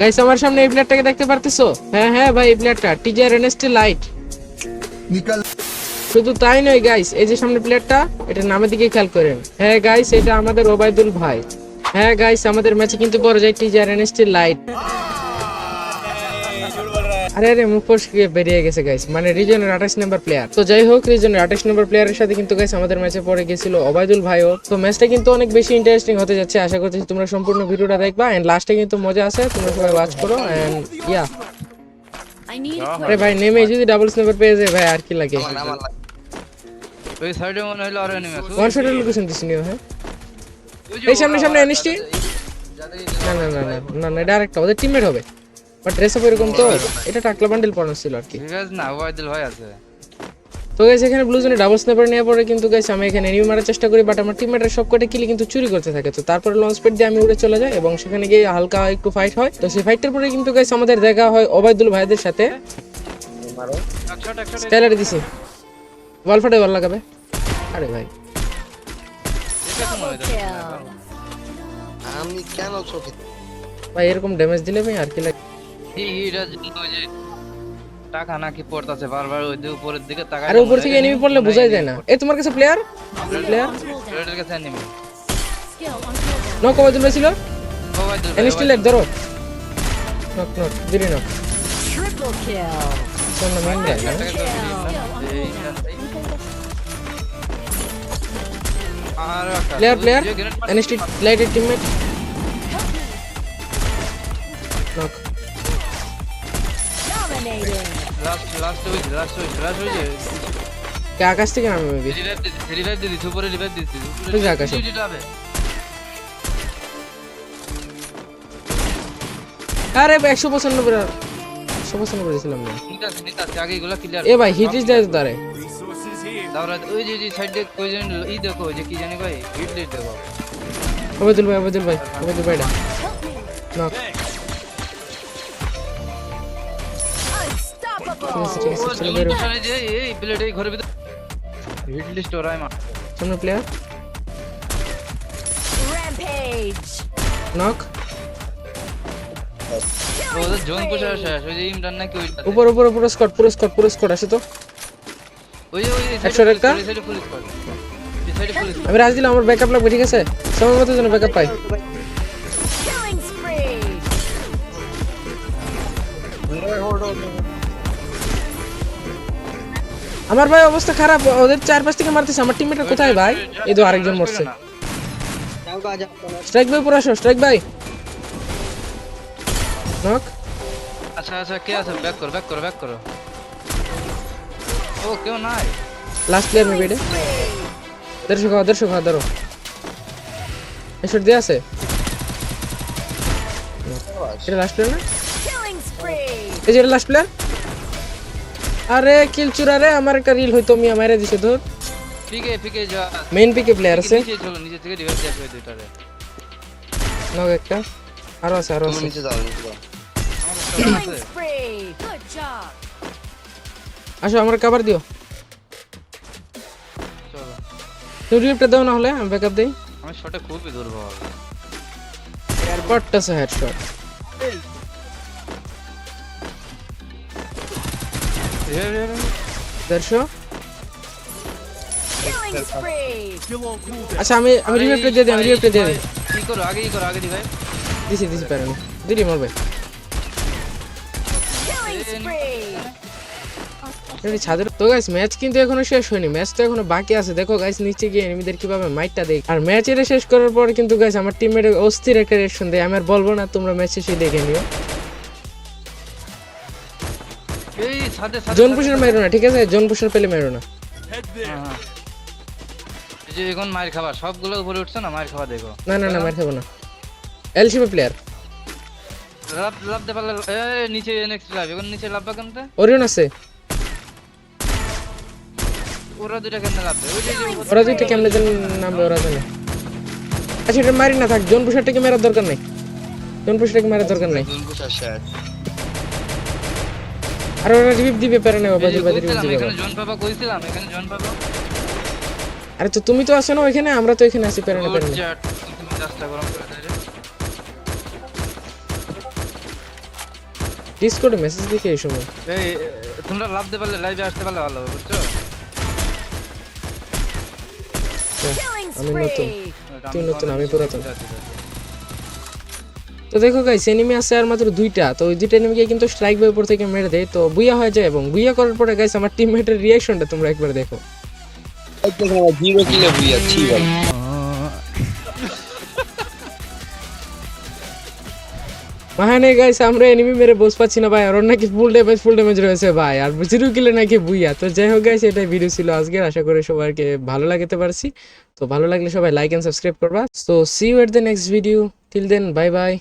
Guys আমার সামনে এই প্লেয়ারটাকে দেখতে পারতেছো? হ্যাঁ হ্যাঁ ভাই এই প্লেয়ারটা টিজার এনএসটি লাইট শুধু তাই নয় গাইস এই যে সামনে প্লেয়ারটা এটা নামের দিকে খেয়াল করেন। হ্যাঁ গাইস এটা আমাদের ওবায়দুল ভাই। হ্যাঁ গাইস আমাদের ম্যাচে কিন্তু বড় যায় টিজার এনএসটি লাইট আরে আরে বেরিয়ে গেছে গাইস মানে রিজনের আঠাশ নাম্বার প্লেয়ার তো যাই হোক রিজনের আঠাশ নাম্বার প্লেয়ারের সাথে কিন্তু গাইস আমাদের ম্যাচে পরে গেছিল ওবায়দুল ভাইও। তো ম্যাচটা কিন্তু অনেক বেশি ইন্টারেস্টিং হতে যাচ্ছে। আশা করছি তোমরা সম্পূর্ণ ভিডিওটা দেখবা। এন্ড লাস্টে কিন্তু মজা আছে। তোমরা সবাই ওয়াচ করো। এন্ড ইয়া আরে ভাই নেমে যদি ডাবল স্ন্যাপার পেয়ে যায় ভাই আর কি লাগে? ওই সাইডে মনে হলো আরও এনিমি আছে। ওয়ান শটের লোকেশন দিছি নিও হ্যাঁ। এই সামনে সামনে এনএসটি না না না না না না ডাইরেক্ট ওদের টিমমেট হবে। বাট ড্রেস আপ এরকম তো এটা টাকলা বান্ডেল পড়ানো ছিল আর কি। ঠিক আছে না ওয়াইদুল ভাই আছে। তো গাইস এখানে ব্লু জোনে ডাবল স্ন্যাপার নেওয়ার পরে কিন্তু গাইস আমি এখানে এনিমি মারার চেষ্টা করি বাট আমার টিমমেটের সব কটা কিলি কিন্তু চুরি করতে থাকে। তো তারপরে লঞ্চ প্যাড দিয়ে আমি উড়ে চলে যাই এবং সেখানে গিয়ে হালকা একটু ফাইট হয়। তো সেই ফাইটের পরে কিন্তু গাইস আমাদের দেখা হয় ওবায়দুল ভাইদের সাথে। স্টাইলারে দিছি। ওয়াল ফাটে ওয়াল লাগাবে। আরে ভাই। আমি কেন চোখে ভাই এরকম ড্যামেজ দিলে ভাই আর কি লাগে? টাকা নাকি পড়তাছে বারবার ওই উপরের দিকে তাকায় আরে উপর থেকে এনিমি পড়লে বোঝাই যায় না। এ তোমার কাছে প্লেয়ার প্লেয়ার রেডের কাছে এনিমি নক ওবায়দুল ভাই ছিল? ওয়াইদুল লেট ধরো। নক নক না আর প্লেয়ার প্লেয়ার লাইটের টিমমেট লাস্ট লাস্ট ওই লাস্ট ওই লাস্ট ওই কে আকাশ থেকে নামে মেবি রিভাইভ দিছি রিভাইভ দিছি উপরে রিভাইভ দিছি যে আরে একশো পঁচানব্বই একশো পঁচানব্বই ছিলাম না। নিতে আছে নিতে আছে আগে এগুলা ক্লিয়ার এ ভাই হিট ইস দেয় তারে। তারপরে ওই যে যে সাইডে কই জন ই দেখো যে কি জানি ভাই হিট লিট দেখো। ওবায়দুল ভাই ওবায়দুল ভাই ওবায়দুল ভাইটা নক ঠিক আছে ঠিক আছে ও চলো জুম বেরো তো যে এই প্লেট এই ঘরের ভিতর হিট লিস্ট ওরাই মা সামনে প্লেয়ার Rampage. নক ওদের জোন পুষে শেষ ওই যে ইমরান নাকি ওই উপর উপর পুরো স্কট পুরো স্কট পুরো স্কট আসে তো ওই ওই একটা? আমি রাজ দিলাম আমার ব্যাকআপ লাগবে ঠিক আছে সময় মতো যেন ব্যাকআপ পাই Killing spree. আমার ভাই অবস্থা খারাপ ওদের চার পাঁচ থেকে মারতেছে। আমার টিমমেটটা কোথায় ভাই? এই তো আরেকজন মরছে। স্ট্রাইক ভাই পুরো আসো স্ট্রাইক ভাই। নক আচ্ছা আচ্ছা কে আছে? ব্যাক করো ব্যাক করো ব্যাক করো। ও কেউ নাই। লাস্ট প্লেয়ার মেবি এটা দেড়শো খাওয়া দেড়শো খাওয়া ধরো। এসব দিয়ে আছে? এটা লাস্ট প্লেয়ার না? এই যে লাস্ট প্লেয়ার আরে কিল চুরা রে আমার একটা রিল হইতো মিয়া মাইরা দিছে ধর। পিকে পিকে যা। মেইন পিকে প্লেয়ার আছে। নিচে চলো নিচে থেকে রিভাইভ দিয়ে আসবে দুইটারে। নক একটা। আরও আছে আরও আছে। নিচে যাও নিচে যাও. আসো আমার কভার দিও। চলো। তুমি রিপটা দাও না হলে আমি ব্যাকআপ দেই। আমি শটে খুবই দুর্বল। পট্টাছে হেডশট দেড়শো? Killing spree. আচ্ছা আমি আমি রিপটা দিয়ে দিই আমি রিপটা দিয়ে দিই। কি করো? আগে কি করো? আগে রিভাইভ দিছি দিছি পারেন দিদি মরবে। Killing spree. এই ছাদের তো গাইস ম্যাচ কিন্তু এখনও শেষ হয়নি। ম্যাচ তো এখনও বাকি আছে। দেখো গাইস নিচে গিয়ে এনিমিদের কীভাবে মাইটটা দেখ। আর ম্যাচ এটা শেষ করার পর কিন্তু গাইস আমার টিমমেট অস্থির একটা রিঅ্যাকশন দেয়। আমি আর বলব না তোমরা ম্যাচ শেষে দেখে নিও। জোন পুষের মেরো না ঠিক আছে? জোন পুষের পেলে মেরো না। হ্যাঁ। এই যে এখন মার খাবার সবগুলো উপরে উঠছে না? মার খাবার দেখো। না না না মার খাব না। এলসিপি প্লেয়ার লাভ লাভ দে পারলে এই নিচে নেক্সট লাভ এখন নিচে লাভ বা কেমতে ওরিয়ন আছে। ওরা দুইটা কেমনে লাভ ওই যে ওরা দুইটা কেমনে যেন নামবে ওরা জানে। আচ্ছা এটা মারি না থাক। জোন মেরার দরকার নেই? জোন পুষারটাকে মারার দরকার নেই? পুষা শেষ আর ওরা দিবে পারে না দিবে এখানে জোন পাবা কইছিলাম এখানে জোন পাবা। আরে তো তুমি তো আসো না ওইখানে আমরা তো এখানে আছি পারে না পারে না রাস্তা গরম করে দেয় ডিসকর্ডে মেসেজ দেখে এই সময়। এই তোমরা লাভ দিতে পারলে লাইভে আসতে পারলে ভালো বুঝছ? আমি নতুন। তুই নতুন, আমি পুরাতন। তো দেখো গাইস এনিমি আছে আর মাত্র দুইটা। তো ওই দুইটা এনিমিকে কিন্তু স্ট্রাইক বাই উপর থেকে মেরে দেয়। তো বুইয়া হয়ে যায় এবং বুইয়া করার পরে গাইস আমার টিমমেটের রিয়াকশনটা তোমরা একবার দেখো। জিরো কিলে বুইয়া ছি ভাই। মাহানে গাইস আমরা এনিমি মেরে বস পাচ্ছি না ভাই আর ওর নাকি ফুল ড্যামেজ ফুল ড্যামেজ রয়েছে ভাই আর জিরো কিলে নাকি বুইয়া। তো যাই হোক গাইস এটাই ভিডিও ছিল আজকের। আশা করি সবাইকে ভালো লাগাতে পারছি। তো ভালো লাগলে সবাই লাইক এন্ড সাবস্ক্রাইব করবা। তো see you at the next video till then bye bye